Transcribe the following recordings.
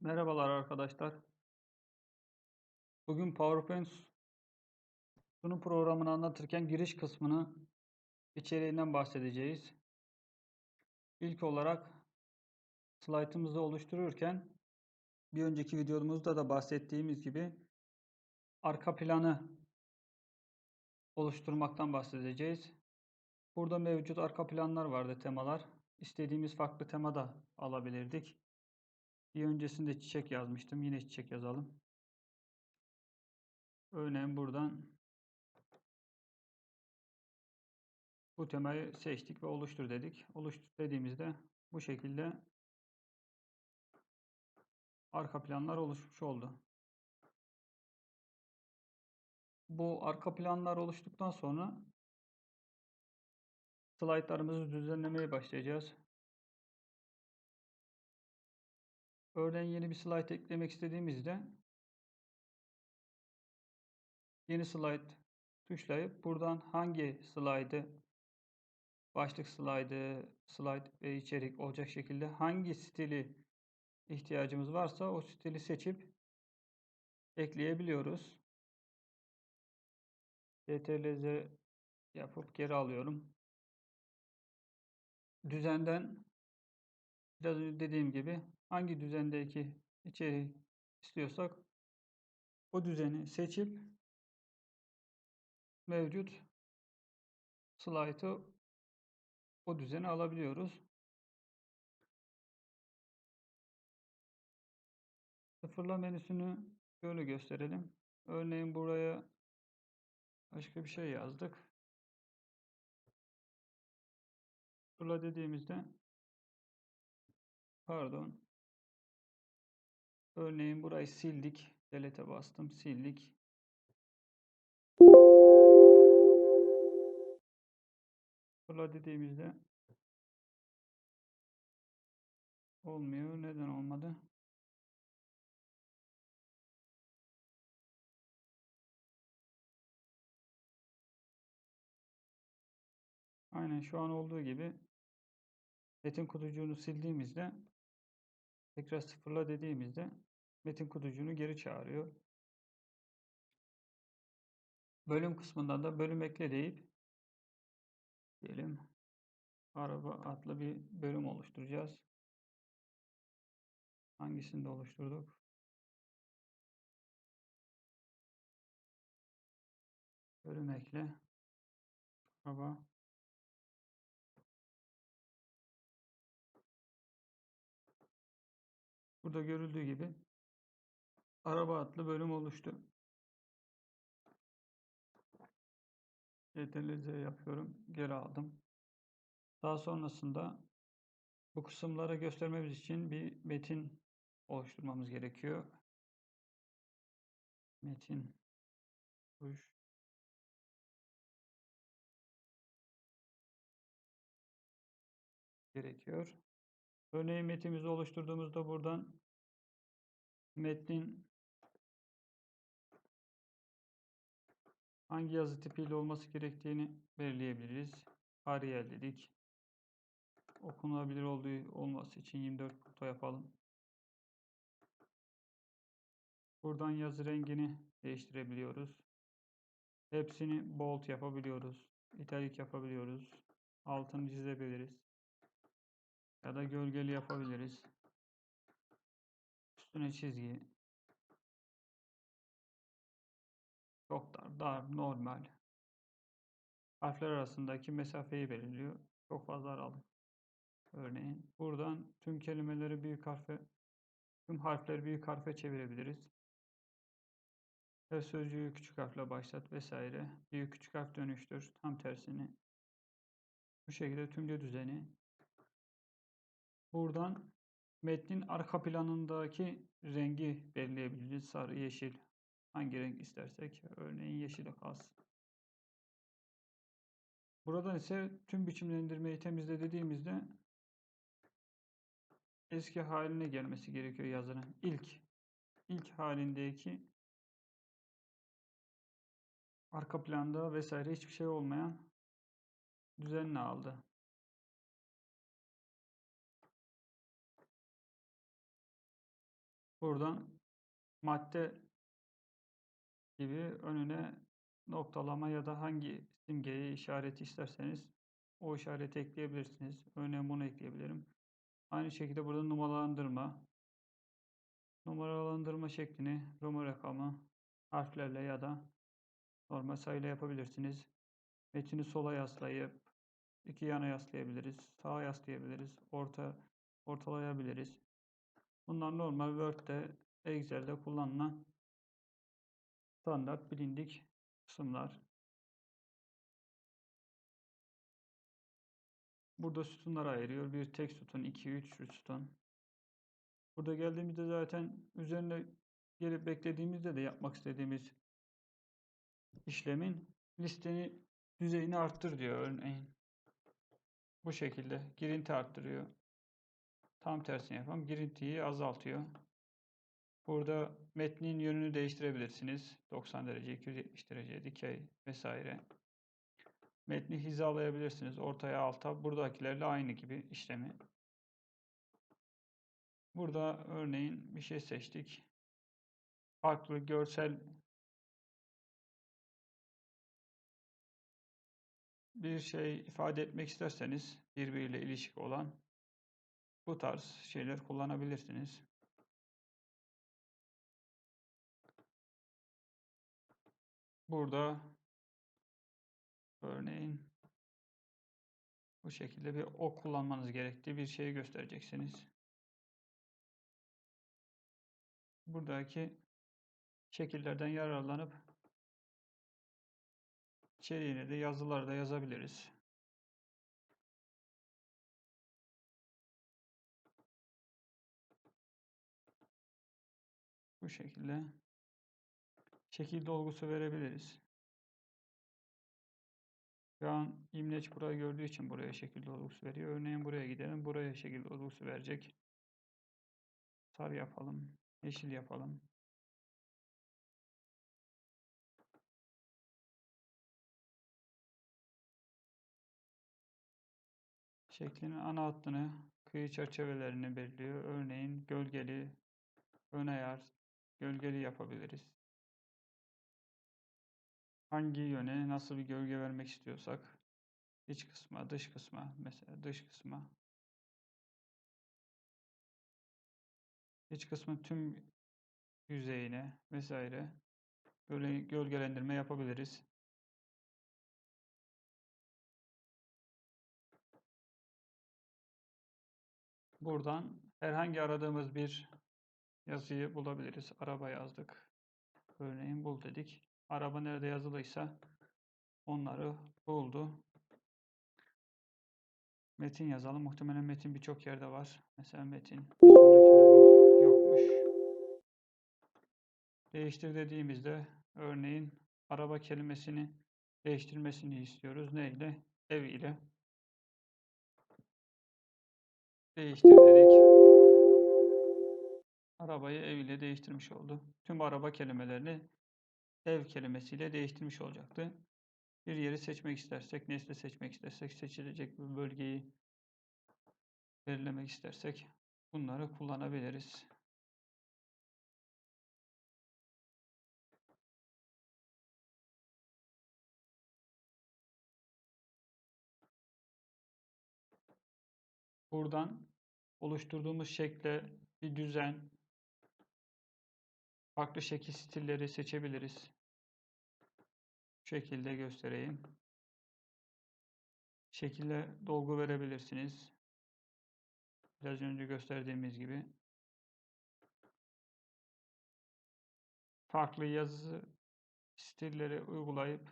Merhabalar arkadaşlar. Bugün PowerPoint sunum programını anlatırken giriş kısmını içeriğinden bahsedeceğiz. İlk olarak slaytımızı oluştururken bir önceki videomuzda da bahsettiğimiz gibi arka planı oluşturmaktan bahsedeceğiz. Burada mevcut arka planlar vardı temalar. İstediğimiz farklı tema da alabilirdik. Bir öncesinde çiçek yazmıştım. Yine çiçek yazalım. Örneğin buradan bu temayı seçtik ve oluştur dedik. Oluştur dediğimizde bu şekilde arka planlar oluşmuş oldu. Bu arka planlar oluştuktan sonra slaytlarımızı düzenlemeye başlayacağız. Örneğin yeni bir slide eklemek istediğimizde yeni slide tuşlayıp buradan hangi slide'ı başlık slide'ı, slide ve içerik olacak şekilde hangi stili ihtiyacımız varsa o stili seçip ekleyebiliyoruz. CTRL-Z yapıp geri alıyorum. Düzenden biraz dediğim gibi hangi düzendeki içeriği istiyorsak o düzeni seçip mevcut slaytı o düzeni alabiliyoruz. Sıfırla menüsünü böyle gösterelim. Örneğin buraya başka bir şey yazdık. Sıfırla dediğimizde pardon örneğin burayı sildik. Delete'e bastım. Sildik. Sıfırla dediğimizde olmuyor. Neden olmadı? Aynen şu an olduğu gibi metin kutucuğunu sildiğimizde tekrar sıfırla dediğimizde metin kutucuğunu geri çağırıyor. Bölüm kısmından da bölüm ekle deyip diyelim araba adlı bir bölüm oluşturacağız. Hangisini de oluşturduk? Bölüm ekle. Araba. Burada görüldüğü gibi araba adlı bölüm oluştu. Ctrl Z yapıyorum. Geri aldım. Daha sonrasında bu kısımlara göstermemiz için bir metin oluşturmamız gerekiyor. Metin tuş gerekiyor. Örneğin metnimizi oluşturduğumuzda buradan metnin hangi yazı tipiyle olması gerektiğini belirleyebiliriz. Arial dedik. Okunabilir olduğu olması için 24 punto yapalım. Buradan yazı rengini değiştirebiliyoruz. Hepsini bold yapabiliyoruz. italik yapabiliyoruz. Altını çizebiliriz. Ya da gölgeli yapabiliriz. Üstüne çizgi. Çok dar, normal. Harfler arasındaki mesafeyi belirliyor. Çok fazla aralım. Örneğin buradan tüm kelimeleri büyük harfe, tüm harfleri büyük harfe çevirebiliriz. Her sözcüğü küçük harfle başlat vesaire. Büyük küçük harf dönüştür. Tam tersini. Bu şekilde tümce düzeni. Buradan metnin arka planındaki rengi belirleyebiliriz. Sarı, yeşil. Hangi renk istersek. Örneğin yeşile kalsın. Buradan ise tüm biçimlendirmeyi temizle dediğimizde eski haline gelmesi gerekiyor yazının. İlk ilk halindeki arka planda vesaire hiçbir şey olmayan düzenini aldı. Buradan madde gibi önüne noktalama ya da hangi simgeyi işareti isterseniz o işareti ekleyebilirsiniz. Örneğin bunu ekleyebilirim. Aynı şekilde burada numaralandırma. Numaralandırma şeklini Roma rakamı harflerle ya da normal sayıyla yapabilirsiniz. Metini sola yaslayıp iki yana yaslayabiliriz. Sağa yaslayabiliriz. Orta ortalayabiliriz. Bunlar normal Word'de, Excel'de kullanılan standart bilindik kısımlar. Burada sütunlar ayırıyor. Bir tek sütun, iki, üç sütun. Burada geldiğimizde zaten üzerine gelip beklediğimizde de yapmak istediğimiz işlemin listeni düzeyini arttır diyor örneğin. Bu şekilde girinti arttırıyor. Tam tersini yapalım. Girintiyi azaltıyor. Burada metnin yönünü değiştirebilirsiniz. 90 derece, 270 derece, dikey vesaire. Metni hizalayabilirsiniz. Ortaya alta. Buradakilerle aynı gibi işlemi. Burada örneğin bir şey seçtik. Farklı görsel bir şey ifade etmek isterseniz birbiriyle ilişki olan bu tarz şeyler kullanabilirsiniz. Burada örneğin bu şekilde bir ok kullanmanız gerektiği bir şeyi göstereceksiniz. Buradaki şekillerden yararlanıp içeriğine de yazılar da yazabiliriz. Bu şekilde şekil dolgusu verebiliriz. Şu an imleç burayı gördüğü için buraya şekil dolgusu veriyor. Örneğin buraya gidelim. Buraya şekil dolgusu verecek. Sarı yapalım. Yeşil yapalım. Şeklinin ana hattını, kıyı çerçevelerini belirliyor. Örneğin gölgeli, ön ayar, gölgeli yapabiliriz. Hangi yöne nasıl bir gölge vermek istiyorsak iç kısma, dış kısma, mesela dış kısma iç kısmın tüm yüzeyine vesaire böyle gölgelendirme yapabiliriz. Buradan herhangi aradığımız bir yazıyı bulabiliriz. Araba yazdık. Örneğin bul dedik. Araba nerede yazılıysa onları buldu. Metin yazalım. Muhtemelen metin birçok yerde var. Mesela metin. Bir sonrakini bul. Yokmuş. Değiştir dediğimizde örneğin araba kelimesini değiştirmesini istiyoruz. Ne ile? Ev ile. Değiştir dedik. Arabayı ev ile değiştirmiş oldu. Tüm araba kelimelerini ev kelimesiyle değiştirmiş olacaktı. Bir yeri seçmek istersek, nesne seçmek istersek, seçilecek bir bölgeyi belirlemek istersek bunları kullanabiliriz. Buradan oluşturduğumuz şekle bir düzen, farklı şekil stilleri seçebiliriz. Şekilde göstereyim. Şekilde dolgu verebilirsiniz. Biraz önce gösterdiğimiz gibi. Farklı yazı stilleri uygulayıp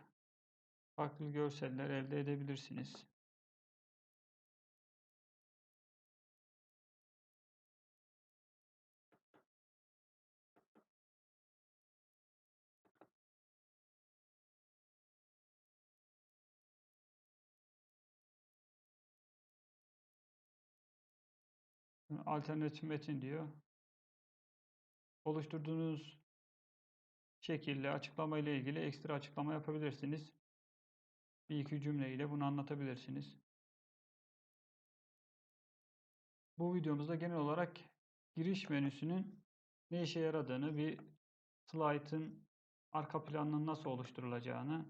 farklı görseller elde edebilirsiniz. Alternatif metin diyor. Oluşturduğunuz şekilde açıklama ile ilgili ekstra açıklama yapabilirsiniz. Bir iki cümleyle bunu anlatabilirsiniz. Bu videomuzda genel olarak giriş menüsünün ne işe yaradığını, bir slaytın arka planının nasıl oluşturulacağını,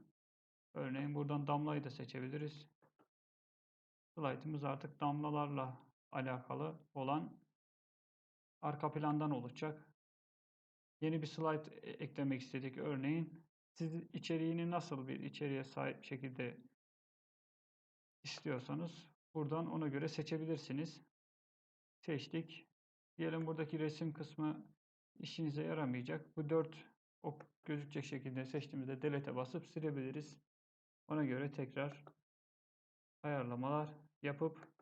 örneğin buradan damlayı da seçebiliriz. Slaytımız artık damlalarla alakalı olan arka plandan olacak. Yeni bir slide e- eklemek istedik örneğin. Siz içeriğini nasıl bir içeriğe sahip şekilde istiyorsanız buradan ona göre seçebilirsiniz. Seçtik. Diyelim buradaki resim kısmı işinize yaramayacak. Bu dört ok gözükecek şekilde seçtiğimizde delete'e basıp silebiliriz. Ona göre tekrar ayarlamalar yapıp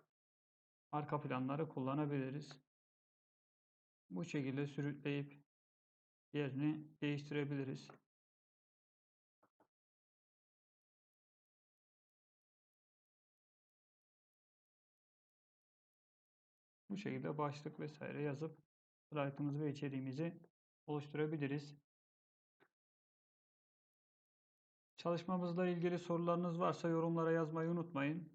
arka planları kullanabiliriz. Bu şekilde sürükleyip yerini değiştirebiliriz. Bu şekilde başlık vesaire yazıp slaytımızı ve içeriğimizi oluşturabiliriz. Çalışmamızla ilgili sorularınız varsa yorumlara yazmayı unutmayın.